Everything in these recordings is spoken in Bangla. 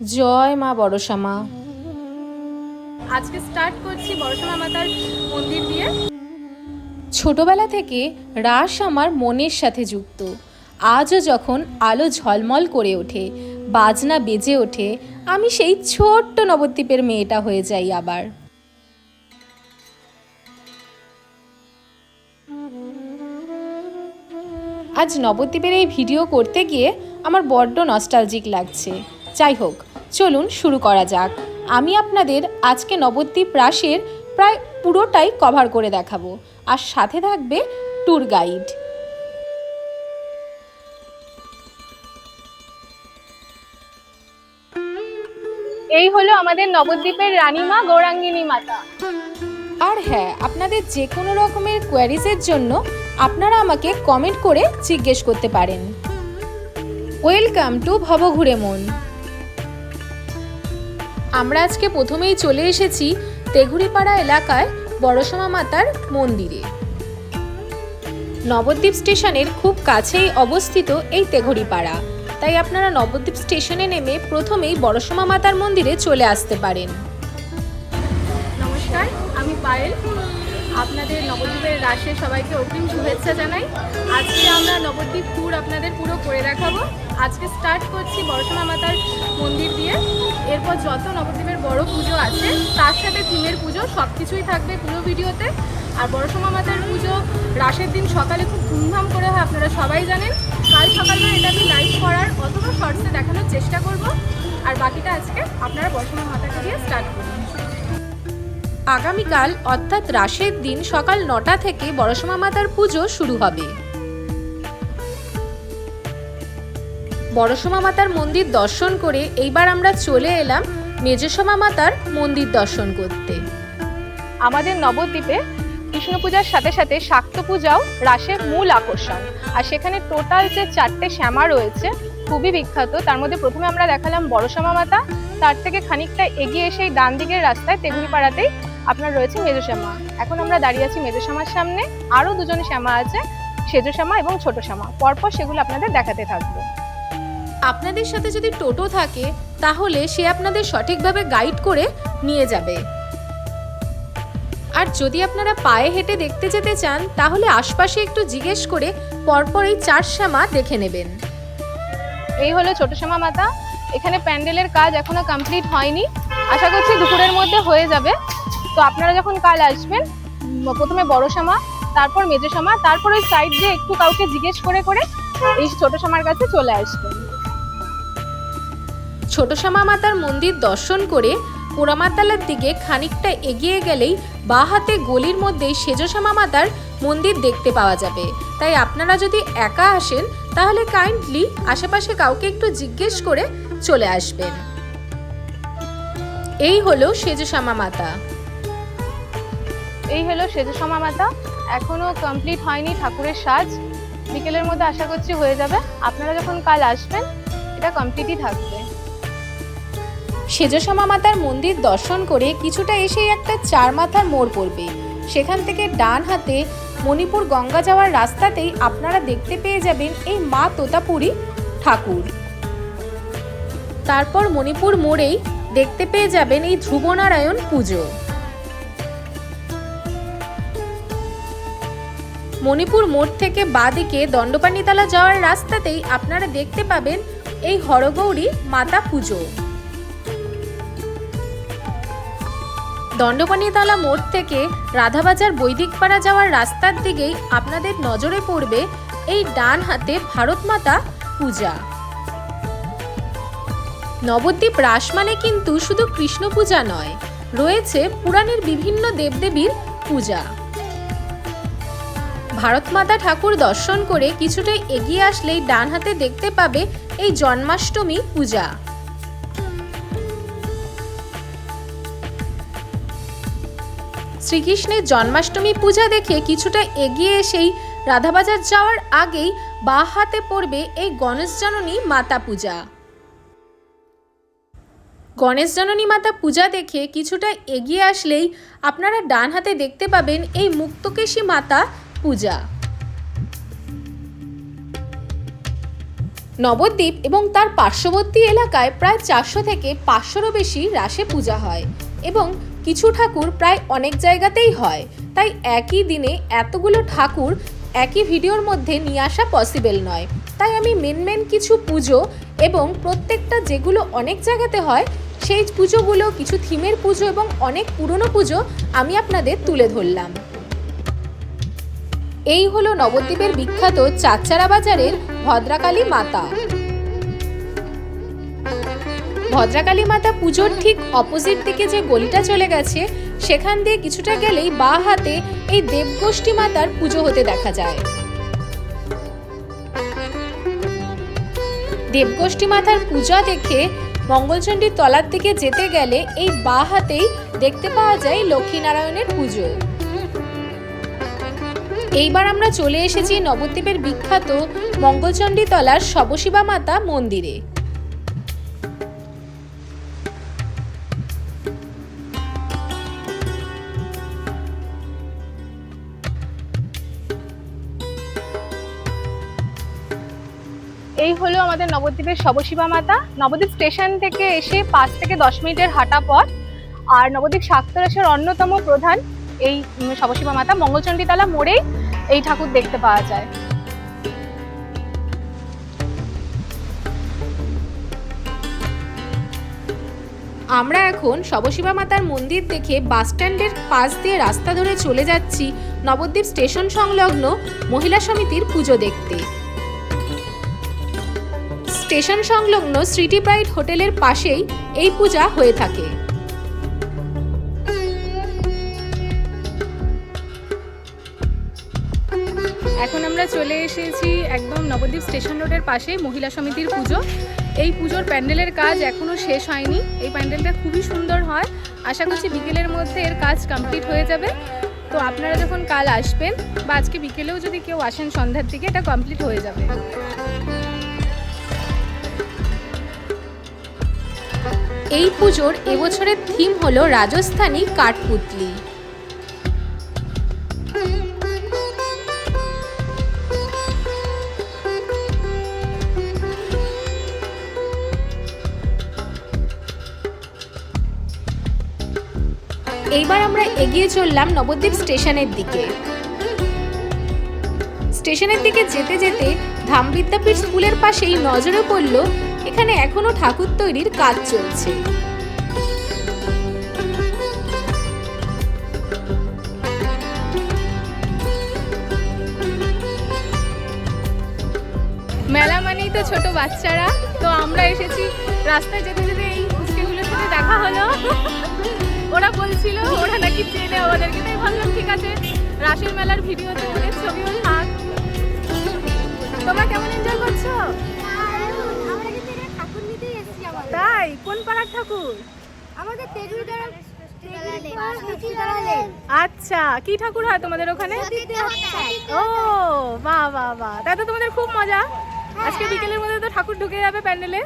জয় মা বড়সামা আজকে স্টার্ট করছি বড়সমা মাতার মন্দির দিয়ে। ছোটবেলা থেকে রাস আমার মনের সাথে যুক্ত। আজও যখন আলো ঝলমল করে ওঠে বাজনা বেজে ওঠে আমি সেই ছোট্ট নবদ্বীপের মেয়েটা হয়ে যাই আবার। আজ নবদ্বীপের এই ভিডিও করতে গিয়ে আমার বড্ড নস্টালজিক লাগছে। যাই হোক চলুন শুরু করা যাক। আমি আপনাদের আজকে নবদ্বীপ রাসের প্রায় পুরোটাই কভার করে দেখাবো। আর সাথে থাকবে ট্যুর গাইড এই হলো আমাদের নবদ্বীপের রানীমা গৌরাঙ্গিনী মাতা। আর হ্যাঁ আপনাদের যে কোনো রকমের কোয়ারিজের জন্য আপনারা আমাকে কমেন্ট করে জিজ্ঞেস করতে পারেন। ওয়েলকাম টু ভবঘুরে মন। আমরা আজকে প্রথমেই চলে এসেছি তেঘুরিপাড়া এলাকায় বড়সমা মাতার মন্দিরে। নবদ্বীপ স্টেশনের খুব কাছেই অবস্থিত এই তেঘুরিপাড়া। তাই আপনারা নবদ্বীপ স্টেশনে নেমে প্রথমেই বড়সমা মাতার মন্দিরে চলে আসতে পারেন। নমস্কার, আমি পায়েল। আপনাদের নবদ্বীপের রাশে সবাইকে অগ্রিম শুভেচ্ছা জানাই। আজকে আমরা নবদ্বীপ ট্যুর আপনাদের পুরো করে দেখাবো। আজকে স্টার্ট করছি বড়সমা মাতার মন্দির দিয়ে। এরপর যত নবদ্বীপের বড় পুজো আছে, তার সাথে থিমের পুজো সব কিছুই থাকবে পুরো ভিডিওতে। আর বড়সমা মাতার পুজো রাসের দিন সকালে খুব ধুমধাম করে হয়, আপনারা সবাই জানেন। কাল সকালবেলা এটা আমি লাইভ করার অথবা শর্টসে দেখানোর চেষ্টা করব। আর বাকিটা আজকে আপনারা বড়সমা মাতাকে দিয়ে স্টার্ট করুন। আগামীকাল, অর্থাৎ রাসের দিন সকাল নটা থেকে বড়সমা মাতার পুজো শুরু হবে। বড়সমা মাতার মন্দির দর্শন করে এইবার আমরা চলে এলাম মেজসমা মাতার মন্দির দর্শন করতে। আমাদের নবদ্বীপে কৃষ্ণ পূজার সাথে সাথে শাক্ত পূজাও রাসের মূল আকর্ষণ। আর সেখানে টোটাল যে চারটে শ্যামা রয়েছে, খুবই বিখ্যাত। তার মধ্যে প্রথমে আমরা দেখালাম বড় শ্যামা মাতা। তার থেকে খানিকটা এগিয়ে এসে ডান দিকের রাস্তায় তেগুড়িপাড়াতেই আপনার রয়েছে মেজো শ্যামা এখন আমরা দাঁড়িয়ে আছি মেজো শ্যামার সামনে। আরও দুজন শ্যামা আছে সেজো শ্যামা এবং ছোট শ্যামা পরপর সেগুলো আপনাদের দেখাতে থাকব। আপনাদের সাথে যদি টোটো থাকে তাহলে সে আপনাদের সঠিকভাবে গাইড করে নিয়ে যাবে। আর যদি আপনারা পায়ে হেঁটে দেখতে যেতে চান তাহলে আশপাশে একটু জিজ্ঞেস করে পরপর এই চার শ্যামা দেখে নেবেন। এই হলো ছোট শ্যামা মাতা। এখানে প্যান্ডেলের কাজ এখনও কমপ্লিট হয়নি। আশা করছি দুপুরের মধ্যে হয়ে যাবে। তো আপনারা যখন কাল আসবেন প্রথমে বড় শ্যামা, তারপর মেজো শ্যামা, তারপর ওই সাইড দিয়ে একটু কাউকে জিজ্ঞেস করে করে এই ছোট শ্যামার কাছে চলে আসবেন। ছোট শ্যামা মাতার মন্দির দর্শন করে পোড়ামাতালার দিকে খানিকটা এগিয়ে গেলেই বা হাতে গলির মধ্যেই সেজশ্যামা মাতার মন্দির দেখতে পাওয়া যাবে। তাই আপনারা যদি একা আসেন, তাহলে কাইন্ডলি আশেপাশে কাউকে একটু জিজ্ঞেস করে চলে আসবেন। এই হলো সেজশ্যামা মাতা। এই হলো শ্যামা মাতা। এখনও কমপ্লিট হয়নি ঠাকুরের সাজ। বিকেলের মধ্যে আশা করছি হয়ে যাবে। আপনারা যখন কাল আসবেন, এটা কমপ্লিটই থাকবে। সেজশ্যামা মাতার মন্দির দর্শন করে কিছুটা এসেই একটা চার মাথার মোড় পড়বে। সেখান থেকে ডান হাতে মণিপুর গঙ্গা যাওয়ার রাস্তাতেই আপনারা দেখতে পেয়ে যাবেন এই মা তোতাপুরী ঠাকুর। তারপর মণিপুর মোড়েই দেখতে পেয়ে যাবেন এই ধ্রুবনারায়ণ পুজো। মণিপুর মোড় থেকে বাঁদিকে দণ্ডপানিতলা যাওয়ার রাস্তাতেই আপনারা দেখতে পাবেন এই হরগৌরী মাতা পুজো। দণ্ডপাণিতলা মোড় থেকে রাধাবাজার বৈদিকপাড়া যাওয়ার রাস্তার দিকেই আপনাদের নজরে পড়বে এই ডান হাতে ভারত মাতা পূজা। নবদ্বীপ রাস মানে কিন্তু শুধু কৃষ্ণ পূজা নয়, রয়েছে পুরাণের বিভিন্ন দেবদেবীর পূজা। ভারত মাতা ঠাকুর দর্শন করে কিছুটা এগিয়ে আসলেই ডান হাতে দেখতে পাবে এই জন্মাষ্টমী পূজা। শ্রীকৃষ্ণের জন্মাষ্টমী পূজা দেখে কিছুটা এগিয়ে এসেই রাধাবাজার যাওয়ার আগেই বা হাতে পড়বে এই গণেশ জননী মাতা পূজা। গণেশ জননী মাতা পূজা দেখে কিছুটা এগিয়ে আসলেই আপনারা ডান হাতে দেখতে পাবেন এই মুক্তকেশী মাতা পূজা। নবদ্বীপ এবং তার পার্শ্ববর্তী এলাকায় প্রায় চারশো থেকে পাঁচশোরও বেশি রাসে পূজা হয় এবং কিছু ঠাকুর প্রায় অনেক জায়গাতেই হয়। তাই একই দিনে এতগুলো ঠাকুর একই ভিডিওর মধ্যে নিয়ে আসা পসিবল নয়। তাই আমি মেন মেন কিছু পুজো এবং প্রত্যেকটা যেগুলো অনেক জায়গাতে হয়, সেই পুজোগুলো কিছু থিমের পুজো এবং অনেক পুরনো পুজো আমি আপনাদের তুলে ধরলাম। এই হলো নবদ্বীপের বিখ্যাত চাচ্চারা বাজারের ভদ্রাকালী মাতা। ভদ্রাকালী মাতা পুজোর ঠিক অপোজিট দিকে যে গলিটা চলে গেছে, সেখান দিয়ে কিছুটা গেলেই বা হাতে এই দেবগোষ্ঠী মাতার পুজো হতে দেখা যায়। দেবগোষ্ঠী মাতার পূজা দেখে মঙ্গলচণ্ডীর তলার দিকে যেতে গেলে এই বা হাতেই দেখতে পাওয়া যায় লক্ষ্মীনারায়ণের পুজো। এইবার আমরা চলে এসেছি নবদ্বীপের বিখ্যাত মঙ্গলচণ্ডী তলার শবশিবা মাতা মন্দিরে। এই হলো আমাদের নবদ্বীপের শবশিবা মাতা। নবদ্বীপ স্টেশন থেকে এসে পাঁচ থেকে দশ মিনিটের হাঁটা পথ। আর নবদ্বীপ শাক্তরাসের অন্যতম প্রধান এই শবশিবা মাতা মঙ্গলচণ্ডীতলা মোড়েই। এই ঠাকুর দেখতে পাওয়া যায়। আমরা এখন শবশিবা মাতার মন্দির দেখে বাস স্ট্যান্ডের পাশ দিয়ে রাস্তা ধরে চলে যাচ্ছি নবদ্বীপ স্টেশন সংলগ্ন মহিলা সমিতির পুজো দেখতে। স্টেশন সংলগ্ন সিটি প্রাইড হোটেলের পাশেই এই পূজা হয়ে থাকে। এসেছি একদম নবদ্বীপ স্টেশন রোডের পাশে মহিলা সমিতির পুজো। এই পুজোর প্যান্ডেলের কাজ এখনও শেষ হয়নি। এই প্যান্ডেলটা খুবই সুন্দর হয়। আশা করছি বিকেলের মধ্যে এর কাজ কমপ্লিট হয়ে যাবে। তো আপনারা যখন কাল আসবেন বা আজকে বিকেলেও যদি কেউ আসেন সন্ধ্যার দিকে, এটা কমপ্লিট হয়ে যাবে। এই পুজোর এবছরের থিম হলো রাজস্থানী কাঠপুতলি। আমরা এগিয়ে চললাম নবদ্বীপ স্টেশনের দিকে। স্টেশনের দিকে যেতে যেতে ধাম বিদ্যাপীঠ স্কুলের পাশেই নজরে পড়ল, এখানে এখনও ঠাকুর তৈরির কাজ চলছে। মেলা মানেই তো ছোট বাচ্চারা, তো আমরা এসেছি রাস্তায় যেতে যেতে এই ফুচকেগুলোর সাথে দেখা হলো। ওরা বলছিল ওরা নাকি চেনে আমাদেরকে তাই ভাবলাম ঠিক আছে রাসের মেলার ভিডিওতে ওদের ছবিও থাক। তোমরা কেমন এনজয় করছ? তাই কোন পাড়ার ঠাকুর? আমাদের আচ্ছা কি ঠাকুর হয় তোমাদের ওখানে? ও বাহ বাহ বাহ। তাই তো তোমাদের খুব মজা। আজকে বিকেলের মধ্যে তো ঠাকুর ঢুকে যাবে প্যান্ডেলে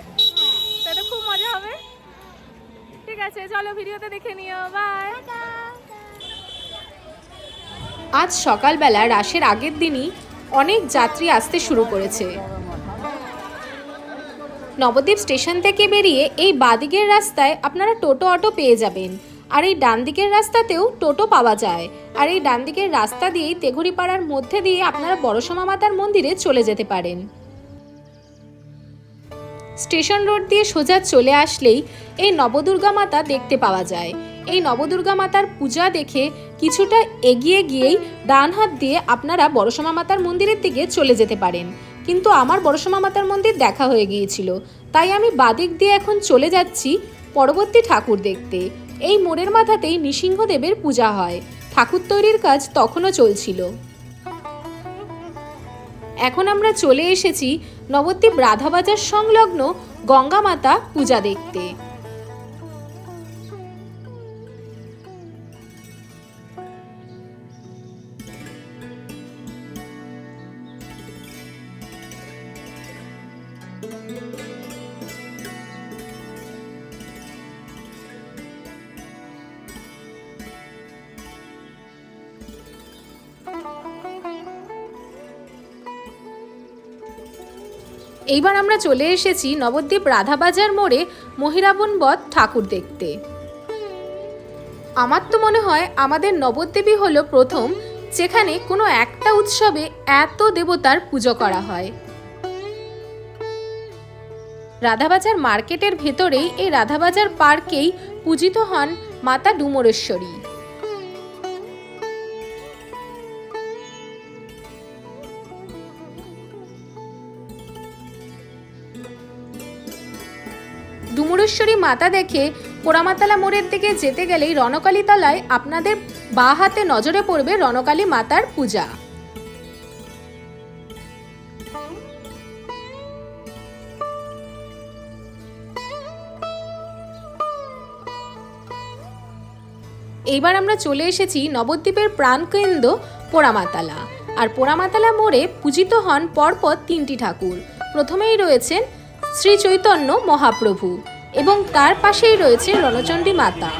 তাই তো খুব মজা হবে আছে চলো ভিডিওতে দেখে নিও বাই আজ সকালবেলা রাসের আগের দিনই অনেক যাত্রী আসতে শুরু করেছে। নবদ্বীপ স্টেশন থেকে বেরিয়ে এই বাদিকের রাস্তায় আপনারা টোটো অটো পেয়ে যাবেন। আর এই ডান দিকের রাস্তাতেও টোটো পাওয়া যায়। আর এই ডান দিকের রাস্তা দিয়েই তেঘুরিপাড়ার মধ্যে দিয়ে আপনারা বড়সমা মাতার মন্দিরে চলে যেতে পারেন। স্টেশন রোড দিয়ে সোজা চলে আসলেই এই নবদুর্গা মাতা দেখতে পাওয়া যায়। এই নবদুর্গা মাতার পূজা দেখে কিছুটা এগিয়ে গিয়েই ডান হাত দিয়ে আপনারা বড়সমা মাতার মন্দিরের দিকে চলে যেতে পারেন। কিন্তু আমার বড়সমা মাতার মন্দির দেখা হয়ে গিয়েছিল। তাই আমি বাদিক দিয়ে এখন চলে যাচ্ছি পরবর্তী ঠাকুর দেখতে। এই মোড়ের মাথাতেই নৃসিংহদেবের পূজা হয়। ঠাকুর তৈরির কাজ তখনও চলছিল। এখন আমরা চলে এসেছি নবদ্বীপ রাধাবাজার সংলগ্ন গঙ্গা মাতা পূজা দেখতে। এইবার আমরা চলে এসেছি নবদ্বীপ রাধাবাজার মোড়ে মহিরাবন বধ ঠাকুর দেখতে। আমার তো মনে হয় আমাদের নবদ্বীপই হলো প্রথম, যেখানে কোনো একটা উৎসবে এত দেবতার পুজো করা হয়। রাধাবাজার মার্কেটের ভেতরেই এই রাধাবাজার পার্কেই পূজিত হন মাতা ডুমরেশ্বরী। মাতা দেখে পোড়ামাতালা মোড়ের দিকে যেতে গেলেই রণকালী তলায় আপনাদের বা হাতে নজরে পড়বে রণকালী মাতার পূজা। এইবার আমরা চলে এসেছি নবদ্বীপের প্রাণকেন্দ্র পোড়ামাতালা। আর পোড়ামাতালা মোড়ে পূজিত হন পরপর তিনটি ঠাকুর। প্রথমেই রয়েছেন শ্রী চৈতন্য মহাপ্রভু। এবং তার পাশেই রয়েছে রণচণ্ডী মাতা।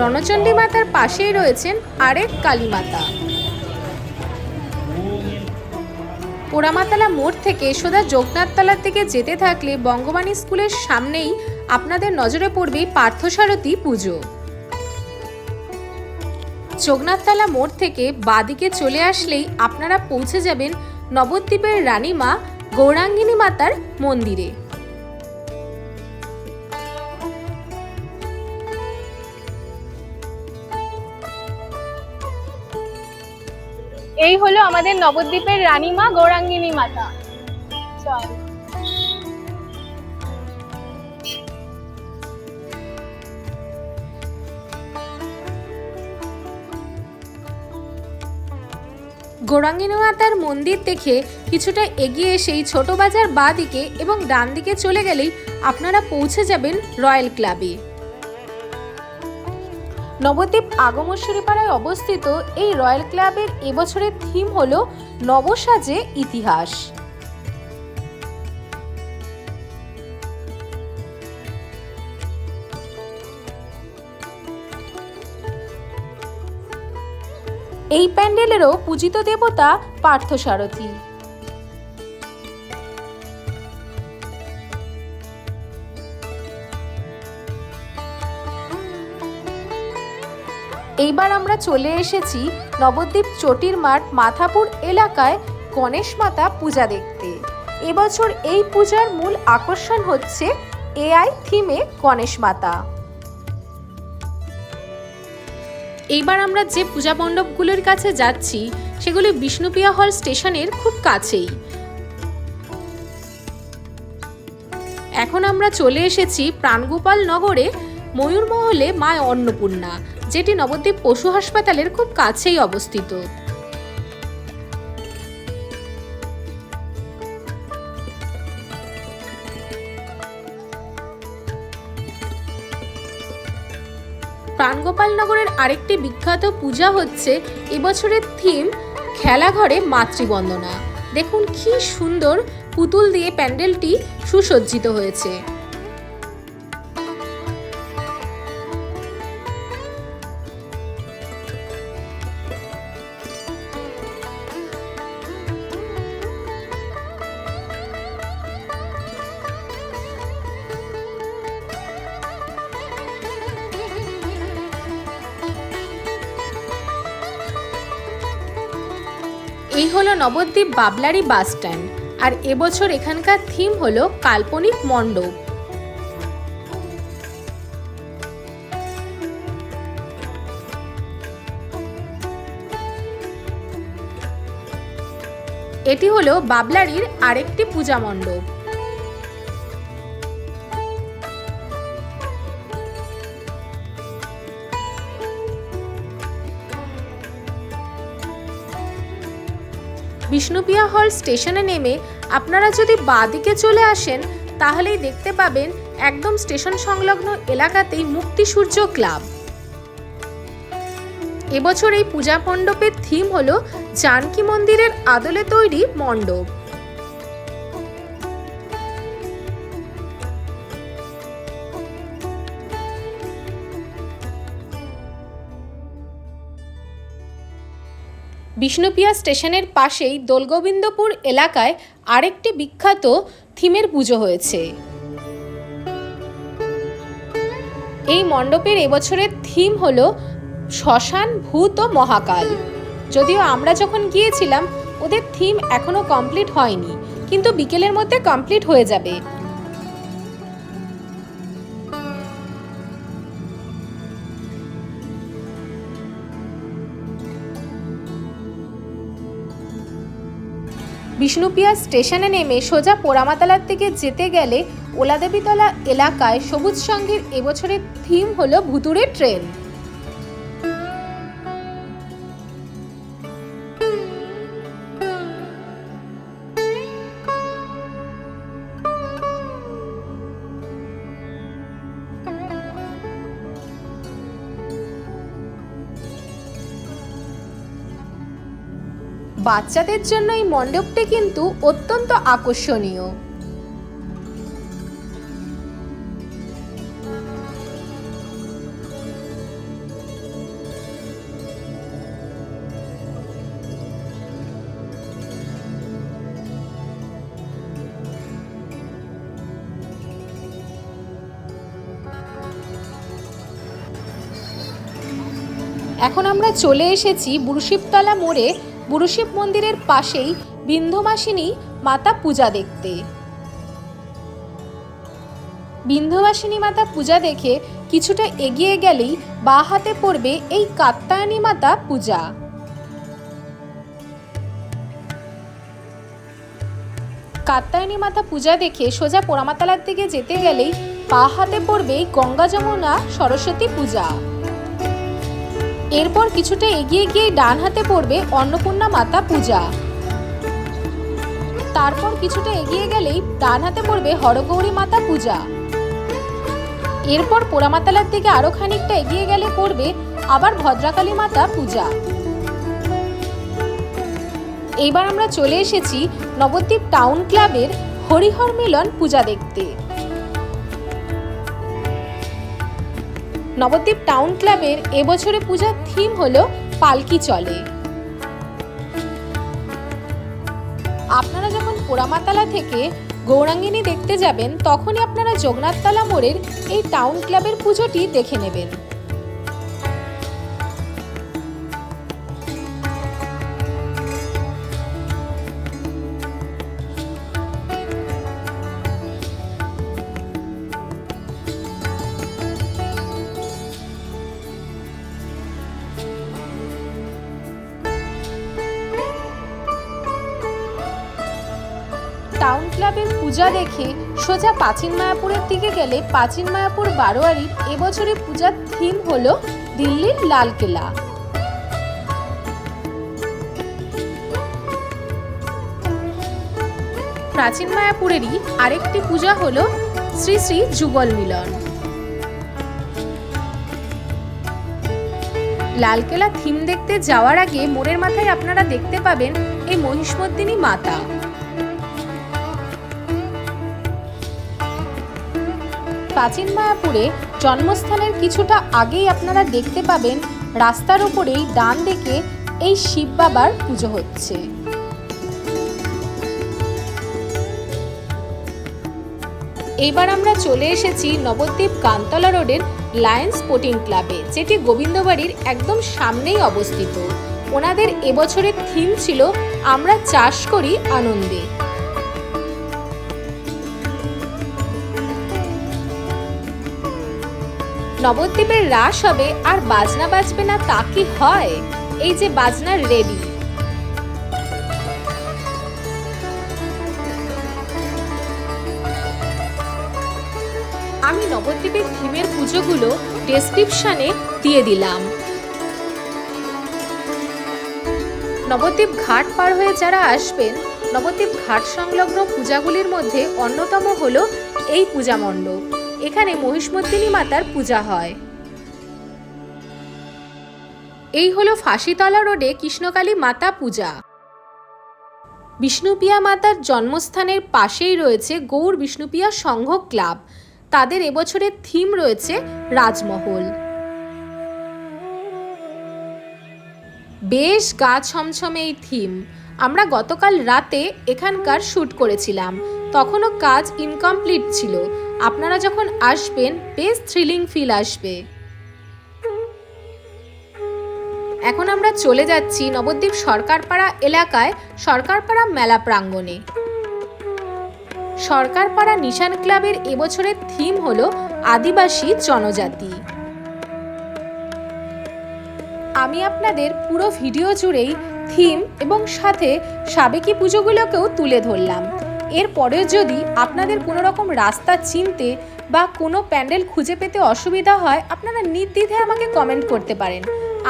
রণচণ্ডী মাতার পাশেই রয়েছেন আরেক কালী মাতা। পোড়ামাতালা মোড় থেকে সোজা যোগনাথতলার দিকে যেতে থাকলে বঙ্গবাণী স্কুলের সামনেই আপনাদের নজরে পড়বে পার্থসারথী পুজো। যোগনাথতলা মোড় থেকে বাদিকে চলে আসলেই আপনারা পৌঁছে যাবেন নবদ্বীপের রানীমা গৌরাঙ্গিনী মাতার মন্দিরে। এই হলো আমাদের নবদ্বীপের রানীমা গৌরাঙ্গিনী মাতা। চল। গৌরাঙ্গিনী মাতার মন্দির দেখে কিছুটা এগিয়ে এসেই ছোট বাজার বা দিকে এবং ডান দিকে চলে গেলেই আপনারা পৌঁছে যাবেন রয়্যাল ক্লাবে। নবদ্বীপ আগমশ্বরী পাড়ায় অবস্থিত এই রয়্যাল ক্লাবের এবছরের থিম হলো নবসাজে ইতিহাস। এই প্যান্ডেলেরও পূজিত দেবতা পার্থসারথী। এইবার আমরা চলে এসেছি নবদ্বীপ চটির মাঠ মাথাপুর এলাকায় গণেশ মাতা পূজা দেখতে। এবছর এই পূজার মূল আকর্ষণ হচ্ছে এআই থিমে গণেশ মাতা। এইবার আমরা যে পূজা মণ্ডপগুলোর কাছে যাচ্ছি, সেগুলি বিষ্ণুপ্রিয়া হল স্টেশনের খুব কাছেই। এখন আমরা চলে এসেছি প্রাণগোপাল নগরে ময়ূরমহলে মা অন্নপূর্ণা। যেটি নবদ্বীপ পশু হাসপাতালের খুব কাছেই অবস্থিত। প্রাণগোপাল নগরের আরেকটি বিখ্যাত পূজা হচ্ছে এবছরের থিম খেলাঘরে মাতৃবন্দনা। দেখুন কি সুন্দর পুতুল দিয়ে প্যান্ডেলটি সুসজ্জিত হয়েছে। এই হলো নবদ্বীপ বাবলারি বাস স্ট্যান্ড। আর এবছর এখানকার থিম হলো কাল্পনিক মণ্ডপ। এটি হলো বাবলারির আরেকটি পূজা মণ্ডপ। বিষ্ণুপ্রিয়া হল স্টেশনে নেমে আপনারা যদি বাঁদিকে চলে আসেন, তাহলেই দেখতে পাবেন একদম স্টেশন সংলগ্ন এলাকাতেই মুক্তি সূর্য ক্লাব। এবছর এই পূজা মণ্ডপের থিম হলো, জানকি মন্দিরের আদলে তৈরি মণ্ডপ। বিষ্ণুপিয়া স্টেশনের পাশেই দোলগোবিন্দপুর এলাকায় আরেকটি বিখ্যাত থিমের পুজো হয়েছে। এই মণ্ডপের এবছরের থিম হলো শ্মশান, ভূত ও মহাকাল। যদিও আমরা যখন গিয়েছিলাম, ওদের থিম এখনও কমপ্লিট হয়নি, কিন্তু বিকেলের মধ্যে কমপ্লিট হয়ে যাবে। বিষ্ণুপিয়া স্টেশনে নেমে সোজা পোড়ামাতালার দিকে যেতে গেলে ওলাদেবীতলা এলাকায় সবুজ সংঘের এবছরের থিম হলো ভুতুড়ে ট্রেন। বাচ্চাদের জন্য এই মণ্ডপটি কিন্তু অত্যন্ত আকর্ষণীয়। এখন আমরা চলে এসেছি বুরুশিবতলা মোড়ে বুরুশিব মন্দিরের পাশেই বিন্ধমাসিনী মাতা পূজা দেখতে। বিন্ধবাসিনী মাতা পূজা দেখে কিছুটা এগিয়ে গেলেই বা হাতে পড়বে এই কাত্তায়নী মাতা পূজা। কাত্তায়নী মাতা পূজা দেখে সোজা পোড়ামাতালার দিকে যেতে গেলেই পা হাতে পড়বে গঙ্গা যমুনা সরস্বতী পূজা। এরপর কিছুটা এগিয়ে গিয়ে ডান হাতে পড়বে অন্নপূর্ণা মাতা পূজা। তারপর কিছুটা এগিয়ে গেলেই ডান হাতে পড়বে হরগৌরী মাতা পূজা। এরপর পোড়ামাতালার দিকে আরও খানিকটা এগিয়ে গেলে পড়বে আবার ভদ্রাকালী মাতা পূজা। এইবার আমরা চলে এসেছি নবদ্বীপ টাউন ক্লাবের হরিহর মিলন পূজা দেখতে। নবদ্বীপ টাউন ক্লাবের এবছরে পূজার থিম হল পালকি চলে। আপনারা যখন পোড়ামাতালা থেকে গৌরাঙ্গিনী দেখতে যাবেন, তখনই আপনারা জগন্নাথতলা মোড়ের এই টাউন ক্লাবের পুজোটি দেখে নেবেন। ক্লাবের পূজা দেখে সোজা প্রাচীন মায়াপুরের দিকে গেলে প্রাচীন মায়াপুর বারোয়ারির এবছরে পূজার থিম হলো দিল্লির লালকেলা প্রাচীন মায়াপুরেরই আরেকটি পূজা হলো শ্রী শ্রী যুগল মিলন। লালকেলা থিম দেখতে যাওয়ার আগে মোড়ের মাথায় আপনারা দেখতে পাবেন এই মহিষমর্দিনী মাতা। প্রাচীন মায়াপুরে জন্মস্থানের কিছুটা আগেই আপনারা দেখতে পাবেন রাস্তার উপরেই ডান দিকে এই শিব বাবার পুজো হচ্ছে। এইবার আমরা চলে এসেছি নবদ্বীপ কান্তলা রোডের লায়ন্স স্পোর্টিং ক্লাবে, যেটি গোবিন্দবাড়ির একদম সামনেই অবস্থিত। ওনাদের এবছরের থিম ছিল আমরা চাষ করি আনন্দে। নবদ্বীপের রাস হবে আর বাজনা বাজবে না তা কি হয়? এই যে বাজনার রেডি। আমি নবদ্বীপের থিমের পুজোগুলো ডেসক্রিপশনে দিয়ে দিলাম। নবদ্বীপ ঘাট পার হয়ে যারা আসবেন, নবদ্বীপ ঘাট সংলগ্ন পূজাগুলির মধ্যে অন্যতম হলো এই পূজা মণ্ডপ। এখানে মহিষমর্দিনী মাতার পূজা হয়। এই হলো ফাঁসিতলা রোডে কৃষ্ণকালী মাতা পূজা। বিষ্ণুপিয়া মাতার জন্মস্থানের পাশেই রয়েছে গৌর বিষ্ণুপিয়া সংঘ ক্লাব। তাদের এবছরের থিম রয়েছে রাজমহল। বেশ গা ছমছমে এই থিম। আমরা গতকাল রাতে এখানকার শ্যুট করেছিলাম। তখনও কাজ ইনকমপ্লিট ছিল। আপনারা যখন আসবেন, বেশ থ্রিলিং ফিল আসবে। এখন আমরা চলে যাচ্ছি নবদ্বীপ সরকারপাড়া এলাকায় সরকারপাড়া মেলা প্রাঙ্গণে। সরকারপাড়া নিশান ক্লাবের এবছরের থিম হল আদিবাসী জনজাতি। আমি আপনাদের পুরো ভিডিও জুড়েই থিম এবং সাথে সাবেকি পুজোগুলোকেও তুলে ধরলাম। এরপরেও যদি আপনাদের কোনো রকম রাস্তা চিনতে বা কোনো প্যান্ডেল খুঁজে পেতে অসুবিধা হয়, আপনারা নির্দ্বিধায় আমাকে কমেন্ট করতে পারেন।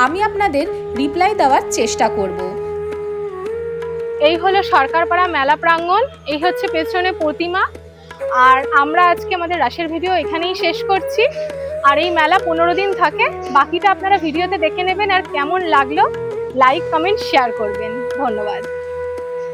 আমি আপনাদের রিপ্লাই দেওয়ার চেষ্টা করব। এই হলো সরকারপাড়া মেলা প্রাঙ্গণ, এই হচ্ছে পেছনে প্রতিমা। আর আমরা আজকে আমাদের রাসের ভিডিও এখানেই শেষ করছি। আর এই মেলা পনেরো দিন থাকে, বাকিটা আপনারা ভিডিওতে দেখে নেবেন আর কেমন লাগল লাইক কমেন্ট শেয়ার করবেন। ধন্যবাদ।